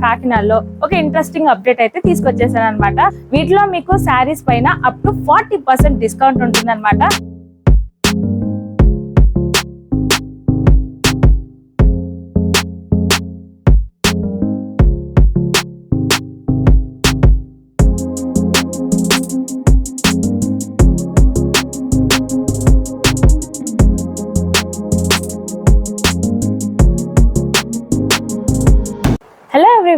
కాకినాడలో ఒక interesting update అయితే తీసుకొచ్చేసాను అనమాట వీటిలో మీకు శారీస్ పైన up to forty percent discount ఉంటుంది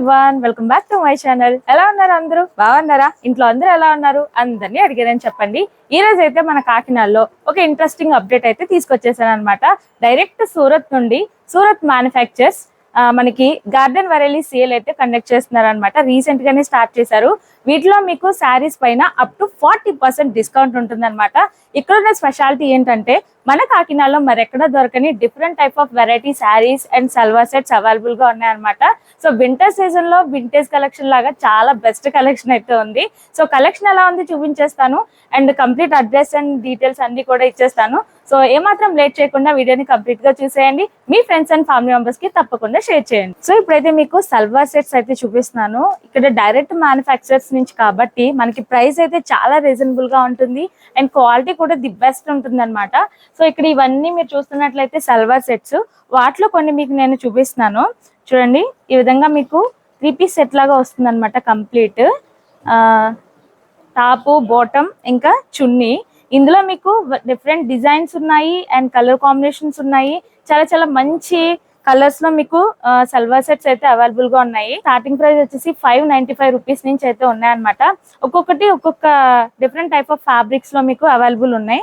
one everyone welcome back to my channel ఎలా ఉన్నారు అందరూ? బాగున్నారా? ఇంట్లో అందరూ ఎలా ఉన్నారు? అందరినీ అడిగారని చెప్పండి. ఈ రోజు అయితే మన కాకినాడలో ఒక ఇంట్రెస్టింగ్ అప్డేట్ అయితే తీసుకొచ్చేసాను అనమాట డైరెక్ట్ సూరత్ నుండి సూరత్ మ్యానుఫ్యాక్చర్స్ మనకి గార్డెన్ వరేలీ సేల్ అయితే కండక్ట్ చేస్తున్నారు అనమాట రీసెంట్ గానే స్టార్ట్ చేశారు. వీటిలో మీకు శారీస్ పైన up to forty percent discount ఉంటుందన్నమాట. ఇక్కడ ఉన్న స్పెషాలిటీ ఏంటంటే మన కాకినాడలో మరెక్కడ దొరకని different type of variety saris and salwar sets అవైలబుల్గా ఉన్నాయన్నమాట. సో వింటర్ సీజన్లో వింటేజ్ కలెక్షన్ లాగా చాలా బెస్ట్ కలెక్షన్ అయితే ఉంది. సో కలెక్షన్ ఎలా ఉంది చూపించేస్తాను. And complete address and details అన్ని కూడా ఇచ్చేస్తాను. సో ఏమాత్రం లేట్ చేయకుండా వీడియోని కంప్లీట్గా చూసేయండి. మీ ఫ్రెండ్స్ అండ్ ఫ్యామిలీ మెంబర్స్కి తప్పకుండా షేర్ చేయండి. సో ఇప్పుడైతే మీకు సల్వార్ సెట్స్ అయితే చూపిస్తున్నాను. ఇక్కడ డైరెక్ట్ మ్యానుఫ్యాక్చర్స్ నుంచి కాబట్టి మనకి ప్రైస్ అయితే చాలా రీజనబుల్గా ఉంటుంది. అండ్ క్వాలిటీ కూడా ది బెస్ట్ ఉంటుంది అనమాట సో ఇక్కడ ఇవన్నీ మీరు చూస్తున్నట్లయితే సల్వార్ సెట్స్ వాటిలో కొన్ని మీకు నేను చూపిస్తున్నాను. చూడండి ఈ విధంగా మీకు త్రీ పీస్ సెట్ లాగా వస్తుంది అనమాట కంప్లీట్ టాపు బాటమ్ ఇంకా చున్నీ. ఇందులో మీకు డిఫరెంట్ డిజైన్స్ ఉన్నాయి అండ్ కలర్ కాంబినేషన్స్ ఉన్నాయి. చాలా చాలా మంచి కలర్స్లో మీకు సల్వార్ సెట్స్ అయితే అవైలబుల్గా ఉన్నాయి. స్టార్టింగ్ ప్రైస్ వచ్చేసి ఫైవ్ నైన్టీ ఫైవ్ రూపీస్ నుంచి అయితే ఉన్నాయన్నమాట. ఒక్కొక్కటి ఒక్కొక్క డిఫరెంట్ టైప్ ఆఫ్ ఫ్యాబ్రిక్స్లో మీకు అవైలబుల్ ఉన్నాయి.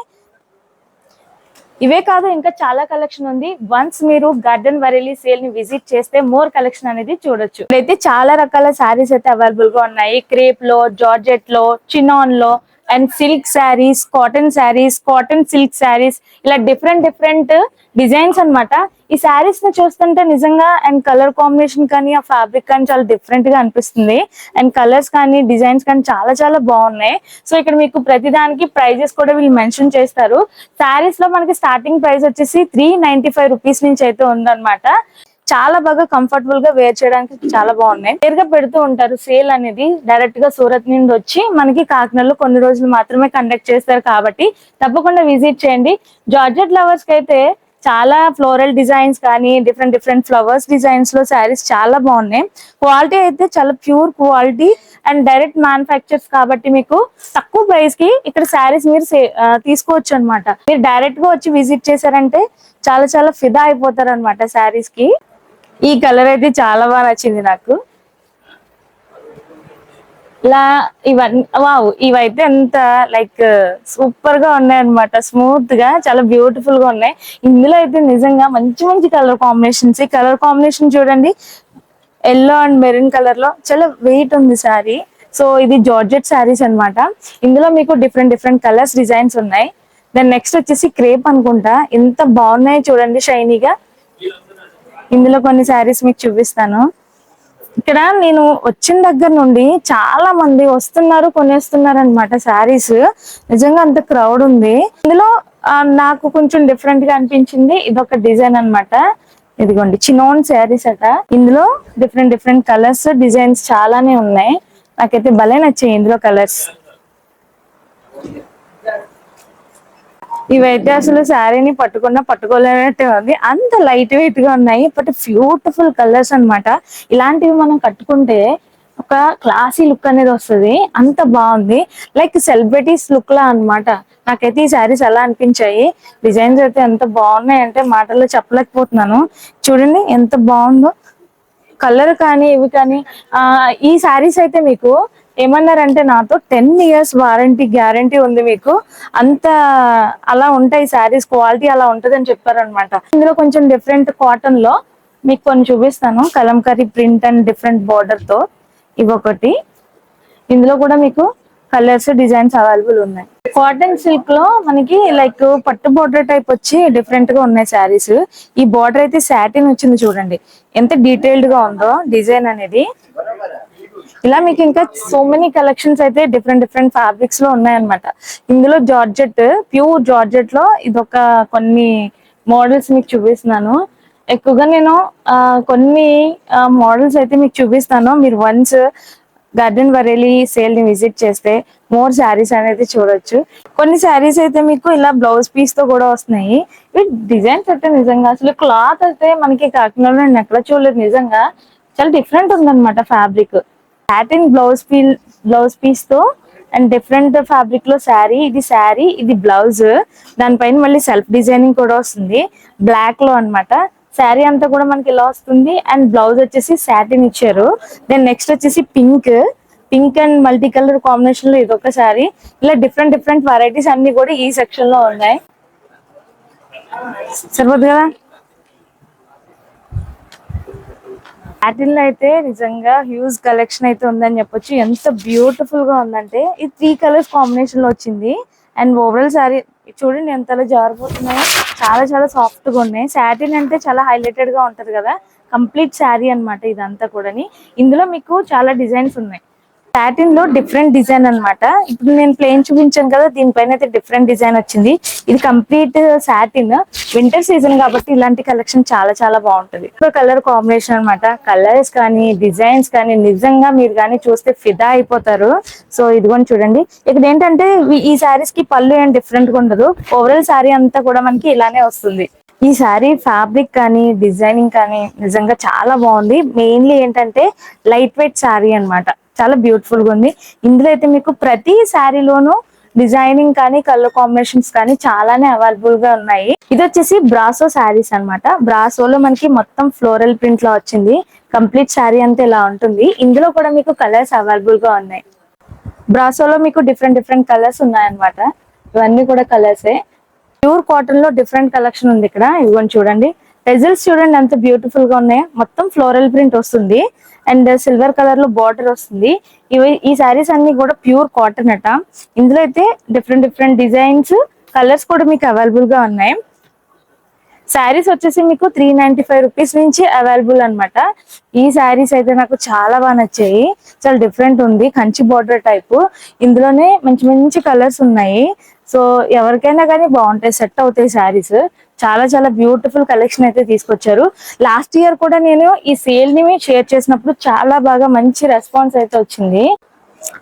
ఇవే కాదు ఇంకా చాలా కలెక్షన్ ఉంది. వన్స్ మీరు గార్డెన్ వరెలీ సేల్ని విజిట్ చేస్తే మోర్ కలెక్షన్ అనేది చూడొచ్చు. అయితే చాలా రకాల శారీస్ అయితే అవైలబుల్గా ఉన్నాయి. క్రేప్లో జార్జెట్లో చినాన్లో and silk saris cotton saris cotton silk saris ఇలా డిఫరెంట్ డిఫరెంట్ డిజైన్స్ అన్నమాట. ఈ శారీస్ని చూస్తుంటే నిజంగా అండ్ కలర్ కాంబినేషన్ కానీ ఆ ఫ్యాబ్రిక్ కానీ చాలా డిఫరెంట్గా అనిపిస్తుంది. అండ్ కలర్స్ కానీ డిజైన్స్ కానీ చాలా చాలా బాగున్నాయి. సో ఇక్కడ మీకు ప్రతి దానికి ప్రైజెస్ కూడా వీళ్ళు మెన్షన్ చేస్తారు. శారీస్లో మనకి స్టార్టింగ్ ప్రైస్ వచ్చేసి త్రీ నైన్టీ ఫైవ్ రూపీస్ నుంచి అయితే ఉందన్నమాట. చాలా బాగా కంఫర్టబుల్గా వేర్ చేయడానికి చాలా బాగున్నాయి. నేరుగా పెడుతూ ఉంటారు. సేల్ అనేది డైరెక్ట్గా సూరత్ నుండి వచ్చి మనకి కాకినాడలో కొన్ని రోజులు మాత్రమే కండక్ట్ చేస్తారు కాబట్టి తప్పకుండా విజిట్ చేయండి. జార్జెట్ లవర్స్కి అయితే చాలా ఫ్లోరల్ డిజైన్స్ కానీ డిఫరెంట్ డిఫరెంట్ ఫ్లవర్స్ డిజైన్స్లో శారీస్ చాలా బాగున్నాయి. క్వాలిటీ అయితే చాలా pure quality and direct manufacturers కాబట్టి మీకు తక్కువ ప్రైస్కి ఇక్కడ శారీస్ మీరు తీసుకోవచ్చు అనమాట మీరు డైరెక్ట్గా వచ్చి విజిట్ చేశారంటే చాలా చాలా ఫిదా అయిపోతారు అనమాట శారీస్కి. ఈ కలర్ అయితే చాలా బాగా నచ్చింది నాకు. ఇలా ఇవన్నీ వావ్ ఇవైతే ఎంత లైక్ సూపర్గా ఉన్నాయి అనమాట స్మూత్గా చాలా బ్యూటిఫుల్గా ఉన్నాయి. ఇందులో అయితే నిజంగా మంచి మంచి కలర్ కాంబినేషన్స్. ఈ కలర్ కాంబినేషన్ చూడండి. ఎల్లో అండ్ మెరూన్ కలర్లో చాలా వెయిట్ ఉంది సారీ సో ఇది జార్జెట్ శారీస్ అన్నమాట. ఇందులో మీకు డిఫరెంట్ డిఫరెంట్ కలర్స్ డిజైన్స్ ఉన్నాయి. దాని నెక్స్ట్ వచ్చేసి క్రేప్ అనుకుంటా. ఎంత బాగున్నాయి చూడండి షైనీగా. ఇందులో కొన్ని శారీస్ మీకు చూపిస్తాను. ఇక్కడ నేను వచ్చిన దగ్గర నుండి చాలా మంది వస్తున్నారు కొనేస్తున్నారు అనమాట శారీస్. నిజంగా అంత క్రౌడ్ ఉంది. ఇందులో నాకు కొంచెం డిఫరెంట్గా అనిపించింది. ఇది ఒక డిజైన్ అన్నమాట. ఇదిగోండి చిన్నోన్ శారీస్ అట. ఇందులో డిఫరెంట్ డిఫరెంట్ కలర్స్ డిజైన్స్ చాలానే ఉన్నాయి. నాకైతే భలే నచ్చాయి ఇందులో కలర్స్ ఇవైతే అసలు శారీని పట్టుకున్నా పట్టుకోలేనట్టే ఉంది. అంత లైట్ వెయిట్గా ఉన్నాయి బట్ బ్యూటిఫుల్ కలర్స్ అన్నమాట. ఇలాంటివి మనం కట్టుకుంటే ఒక క్లాసీ లుక్ అనేది వస్తుంది. అంత బాగుంది. లైక్ సెలబ్రిటీస్ లుక్ లా అన్నమాట. నాకైతే ఈ శారీస్ ఎలా అనిపించాయి. డిజైన్స్ అయితే ఎంత బాగున్నాయి అంటే మాటల్లో చెప్పలేకపోతున్నాను. చూడండి ఎంత బాగుందో. కలర్ కానీ ఇవి కానీ ఈ శారీస్ అయితే మీకు ఏమన్నారంటే నాతో టెన్ ఇయర్స్ వారంటీ గ్యారంటీ ఉంది మీకు. అంత అలా ఉంటాయి శారీస్ క్వాలిటీ అలా ఉంటుంది అని చెప్పారనమాట ఇందులో కొంచెం డిఫరెంట్ కాటన్లో మీకు కొన్ని చూపిస్తాను. కలంకరీ ప్రింట్ అండ్ డిఫరెంట్ బార్డర్తో ఇవొకటి. ఇందులో కూడా మీకు కలర్స్ డిజైన్స్ అవైలబుల్ ఉన్నాయి. కాటన్ సిల్క్లో మనకి లైక్ పట్టు బోర్డర్ టైప్ వచ్చి డిఫరెంట్గా ఉన్నాయి శారీస్. ఈ బార్డర్ అయితే సాటిన్ వచ్చింది చూడండి. ఎంత డీటెయిల్డ్గా ఉందో డిజైన్ అనేది. ఇలా మీకు ఇంకా సో మెనీ కలెక్షన్స్ అయితే డిఫరెంట్ డిఫరెంట్ ఫ్యాబ్రిక్స్లో ఉన్నాయన్నమాట. ఇందులో జార్జెట్ ప్యూర్ జార్జెట్లో ఇదొక కొన్ని మోడల్స్ మీకు చూపిస్తున్నాను. ఎక్కువగా నేను కొన్ని మోడల్స్ అయితే మీకు చూపిస్తాను. మీరు వన్స్ గార్డెన్ వరేలి సేల్ని విజిట్ చేస్తే మోర్ శారీస్ అనేది చూడొచ్చు. కొన్ని శారీస్ అయితే మీకు ఇలా బ్లౌజ్ పీస్తో కూడా వస్తున్నాయి. ఇవి డిజైన్స్ అయితే నిజంగా అసలు క్లాత్ అయితే మనకి కాకినాడలో నేను ఎక్కడ చూడలేదు. నిజంగా చాలా డిఫరెంట్ ఉందన్నమాట fabric satin blouse piece blouse పీస్తో and different ఫ్యాబ్రిక్లో శారీ ఇది శారీ ఇది బ్లౌజ్ దానిపైన మళ్ళీ సెల్ఫ్ డిజైనింగ్ కూడా వస్తుంది. బ్లాక్లో అన్నమాట. శారీ అంతా కూడా మనకి ఇలా వస్తుంది అండ్ బ్లౌజ్ వచ్చేసి సాటిన్ ఇచ్చారు. దెన్ నెక్స్ట్ వచ్చేసి pink pink and multi colour కాంబినేషన్లో ఇదొక శారీ ఇలా డిఫరెంట్ డిఫరెంట్ వెరైటీస్ అన్ని కూడా ఈ సెక్షన్లో ఉన్నాయి. సరిపోదు కదా సాటిన్ లో అయితే నిజంగా హ్యూజ్ కలెక్షన్ అయితే ఉందని చెప్పొచ్చు. ఎంత బ్యూటిఫుల్గా ఉందంటే ఇది త్రీ కలర్స్ కాంబినేషన్లో వచ్చింది. అండ్ ఓవరాల్ సారీ చూడండి ఎంతలా జారిపోతున్నాయో. చాలా చాలా సాఫ్ట్గా ఉన్నాయి. సాటిన్ అంటే చాలా హైలైటెడ్గా ఉంటది కదా. కంప్లీట్ శారీ అన్నమాట ఇదంతా కూడాని. ఇందులో మీకు చాలా డిజైన్స్ ఉన్నాయి. సాటిన్లో డిఫరెంట్ డిజైన్ అనమాట ఇప్పుడు నేను ప్లేన్ చూపించాను కదా దీనిపైన అయితే డిఫరెంట్ డిజైన్ వచ్చింది. ఇది కంప్లీట్ సాటిన్ వింటర్ సీజన్ కాబట్టి ఇలాంటి కలెక్షన్ చాలా చాలా బాగుంటది. కలర్ కాంబినేషన్ అనమాట కలర్స్ కానీ డిజైన్స్ కానీ నిజంగా మీరు కానీ చూస్తే ఫిదా అయిపోతారు. సో ఇదిగోని చూడండి. ఇక్కడ ఏంటంటే ఈ- సారీస్ శారీస్కి పళ్ళు ఏం డిఫరెంట్గా ఉండదు. ఓవరాల్ సారీ అంతా కూడా మనకి ఇలానే వస్తుంది. ఈ సారీ ఫ్యాబ్రిక్ కానీ డిజైనింగ్ కానీ నిజంగా చాలా బాగుంది. మెయిన్లీ ఏంటంటే లైట్ వెయిట్ సారీ అన్నమాట. చాలా బ్యూటిఫుల్గా ఉంది. ఇందులో అయితే మీకు ప్రతి శారీలోనూ డిజైనింగ్ కానీ కలర్ కాంబినేషన్స్ కానీ చాలానే అవైలబుల్గా ఉన్నాయి. ఇది వచ్చేసి బ్రాసో శారీస్ అన్నమాట. బ్రాసోలో మనకి మొత్తం ఫ్లోరల్ ప్రింట్లో వచ్చింది. కంప్లీట్ శారీ అంతా ఇలా ఉంటుంది. ఇందులో కూడా మీకు కలర్స్ అవైలబుల్గా ఉన్నాయి. బ్రాసోలో మీకు డిఫరెంట్ డిఫరెంట్ కలర్స్ ఉన్నాయన్నమాట. ఇవన్నీ కూడా కలర్సే ప్యూర్ కాటన్లో డిఫరెంట్ కలెక్షన్ ఉంది ఇక్కడ. ఇవ్వండి చూడండి. పెజిల్స్ చూడండి ఎంత బ్యూటిఫుల్గా ఉన్నాయి మొత్తం ఫ్లోరల్ ప్రింట్ వస్తుంది. అండ్ సిల్వర్ కలర్లో బార్డర్ వస్తుంది. ఇవి ఈ సారీస్ అన్ని కూడా ప్యూర్ కాటన్ అట. ఇందులో అయితే డిఫరెంట్ డిఫరెంట్ డిజైన్స్ కలర్స్ కూడా మీకు అవైలబుల్గా ఉన్నాయి. శారీస్ వచ్చేసి మీకు త్రీ నైన్టీ ఫైవ్ రూపీస్ నుంచి అవైలబుల్ అన్నమాట. ఈ శారీస్ అయితే నాకు చాలా బాగా నచ్చాయి. చాలా డిఫరెంట్ ఉంది. కంచి బార్డర్ టైప్ ఇందులోనే మంచి మంచి కలర్స్ ఉన్నాయి. సో ఎవరికైనా కానీ బాగుంటాయి. సెట్ అవుతాయి శారీస్. చాలా చాలా బ్యూటిఫుల్ కలెక్షన్ అయితే తీసుకొచ్చారు. లాస్ట్ ఇయర్ కూడా నేను ఈ సేల్ని షేర్ చేసినప్పుడు చాలా బాగా మంచి రెస్పాన్స్ అయితే వచ్చింది.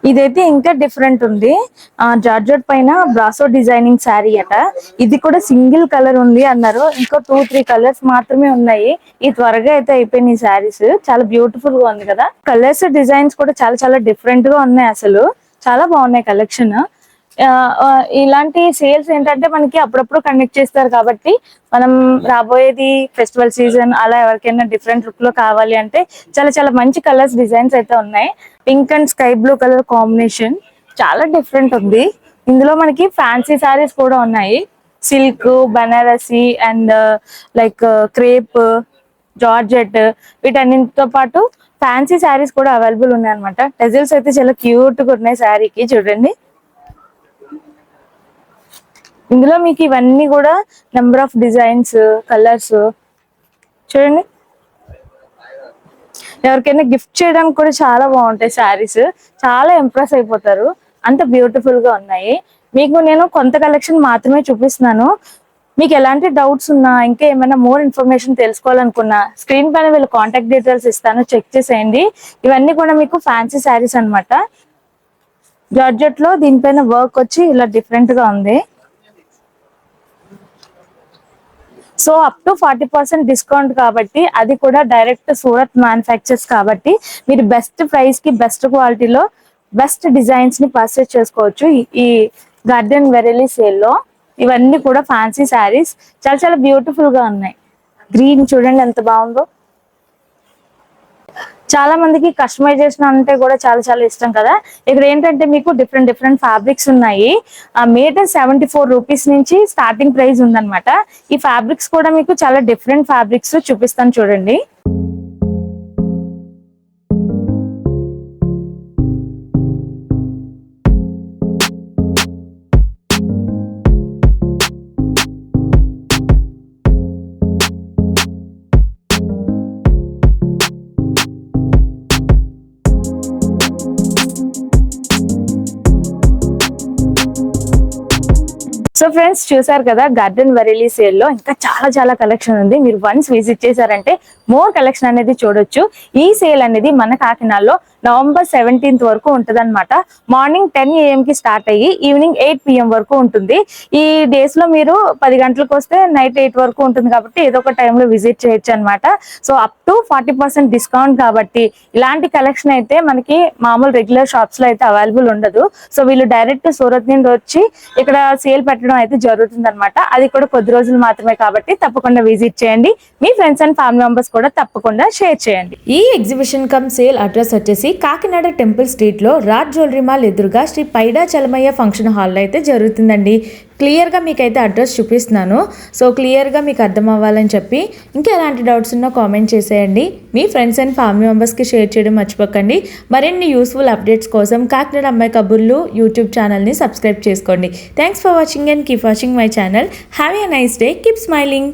ఇదైతే ఇంకా డిఫరెంట్ ఉంది. ఆ జార్జెట్ పైన బ్రాసో డిజైనింగ్ శారీ అట. ఇది కూడా సింగిల్ కలర్ ఉంది అన్నారు. ఇంకో టూ త్రీ కలర్స్ మాత్రమే ఉన్నాయి. ఈ త్వరగా అయితే అయిపోయినాయి శారీస్. చాలా బ్యూటిఫుల్గా ఉంది కదా. కలర్స్ డిజైన్స్ కూడా చాలా చాలా డిఫరెంట్గా ఉన్నాయి అసలు. చాలా బాగున్నాయి కలెక్షన్ ఇలాంటి సేల్స్ ఏంటంటే మనకి అప్పుడప్పుడు కండక్ట్ చేస్తారు కాబట్టి మనం రాబోయేది ఫెస్టివల్ సీజన్ అలా ఎవరికైనా డిఫరెంట్ లుక్లో కావాలి అంటే చాలా చాలా మంచి కలర్స్ డిజైన్స్ అయితే ఉన్నాయి. Pink and sky blue colour combination చాలా డిఫరెంట్ ఉంది. ఇందులో మనకి ఫ్యాన్సీ సారీస్ కూడా ఉన్నాయి. Silk Banarasi and like crepe georgette వీటన్నిటితో పాటు ఫ్యాన్సీ శారీస్ కూడా అవైలబుల్ ఉన్నాయి అనమాట టెజిల్స్ అయితే చాలా క్యూట్గా ఉన్నాయి శారీకి చూడండి. ఇందులో మీకు ఇవన్నీ కూడా నెంబర్ ఆఫ్ డిజైన్స్ కలర్స్ చూడండి. ఎవరికైనా గిఫ్ట్ చేయడానికి కూడా చాలా బాగుంటాయి శారీస్ చాలా ఇంప్రెస్ అయిపోతారు. అంత బ్యూటిఫుల్గా ఉన్నాయి. మీకు నేను కొంత కలెక్షన్ మాత్రమే చూపిస్తున్నాను. మీకు ఎలాంటి డౌట్స్ ఉన్నా ఇంకా ఏమైనా మోర్ ఇన్ఫర్మేషన్ తెలుసుకోవాలనుకున్నా స్క్రీన్ పైన వీళ్ళు కాంటాక్ట్ డీటెయిల్స్ ఇస్తాను. చెక్ చేసేయండి. ఇవన్నీ కూడా మీకు ఫ్యాన్సీ శారీస్ అనమాట జార్జెట్లో దీనిపైన వర్క్ వచ్చి ఇలా డిఫరెంట్గా ఉంది. So up to forty percent discount కాబట్టి అది కూడా డైరెక్ట్ సూరత్ మ్యానుఫ్యాక్చర్స్ కాబట్టి మీరు బెస్ట్ ప్రైస్కి బెస్ట్ క్వాలిటీలో బెస్ట్ డిజైన్స్ని పర్చేస్ చేసుకోవచ్చు. ఈ- గార్డెన్ వెరెలీ సేల్లో ఇవన్నీ కూడా ఫ్యాన్సీ శారీస్ చాలా చాలా బ్యూటిఫుల్గా ఉన్నాయి. గ్రీన్ చూడండి ఎంత బాగుందో. చాలా మందికి కస్టమైజేషన్ అంటే కూడా చాలా చాలా ఇష్టం కదా. ఇక్కడ ఏంటంటే మీకు డిఫరెంట్ డిఫరెంట్ ఫ్యాబ్రిక్స్ ఉన్నాయి. మీటర్ సెవెంటీ ఫోర్ రూపీస్ నుంచి స్టార్టింగ్ ప్రైస్ ఉందన్నమాట. ఈ ఫ్యాబ్రిక్స్ కూడా మీకు చాలా డిఫరెంట్ ఫ్యాబ్రిక్స్ చూపిస్తాను చూడండి. సో ఫ్రెండ్స్ చూసారు కదా గార్డెన్ వరెలీ సేల్లో ఇంకా చాలా చాలా కలెక్షన్ ఉంది. మీరు వన్స్ విజిట్ చేశారంటే మోర్ కలెక్షన్ అనేది చూడొచ్చు. ఈ సేల్ అనేది మన కాకినాడలో నవంబర్ సెవెంటీన్త్ వరకు ఉంటది మార్నింగ్ టెన్ ఏఎం కి స్టార్ట్ అయ్యి ఈవినింగ్ ఎయిట్ పిఎం వరకు ఉంటుంది. ఈ డేస్లో మీరు పది గంటలకు వస్తే నైట్ ఎయిట్ వరకు ఉంటుంది కాబట్టి ఏదో ఒక టైంలో విజిట్ చేయొచ్చు అనమాట so up to forty percent discount కాబట్టి ఇలాంటి కలెక్షన్ అయితే మనకి మామూలు రెగ్యులర్ షాప్స్లో అయితే అవైలబుల్ ఉండదు. సో వీళ్ళు డైరెక్ట్ సూరత్ నుండి వచ్చి ఇక్కడ సేల్ పెట్టడం అయితే జరుగుతుంది అనమాట అది కూడా కొద్ది రోజులు మాత్రమే కాబట్టి తప్పకుండా విజిట్ చేయండి. మీ ఫ్రెండ్స్ అండ్ ఫ్యామిలీ మెంబర్స్ కూడా తప్పకుండా షేర్ చేయండి. ఈ ఎగ్జిబిషన్ కమ్ సేల్ అడ్రస్ వచ్చేసి కాకినాడ టెంపుల్ స్ట్రీట్లో రాజ్ జ్యువెలరీ మాల్ ఎదురుగా శ్రీ పైడా చలమయ్య ఫంక్షన్ హాల్లో అయితే జరుగుతుందండి. క్లియర్గా మీకైతే అడ్రస్ చూపిస్తున్నాను. సో క్లియర్గా మీకు అర్థం అవ్వాలని చెప్పి ఇంకా ఎలాంటి డౌట్స్ ఉన్నా కామెంట్ చేసేయండి. మీ ఫ్రెండ్స్ అండ్ ఫ్యామిలీ మెంబర్స్కి షేర్ చేయడం మర్చిపోకండి. మరిన్ని యూస్ఫుల్ అప్డేట్స్ కోసం కాకినాడ అమ్మాయి కబుర్లు యూట్యూబ్ ఛానల్ని సబ్స్క్రైబ్ చేసుకోండి. Thanks for watching and keep watching my channel. Have a nice day. Keep smiling.